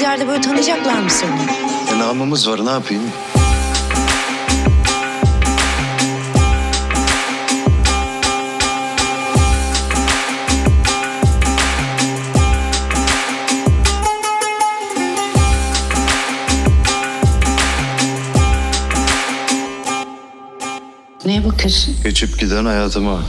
yerde böyle tanıyacaklar mı seni? E, namımız var ne yapayım? Neye bakıyorsun? Geçip giden hayatıma.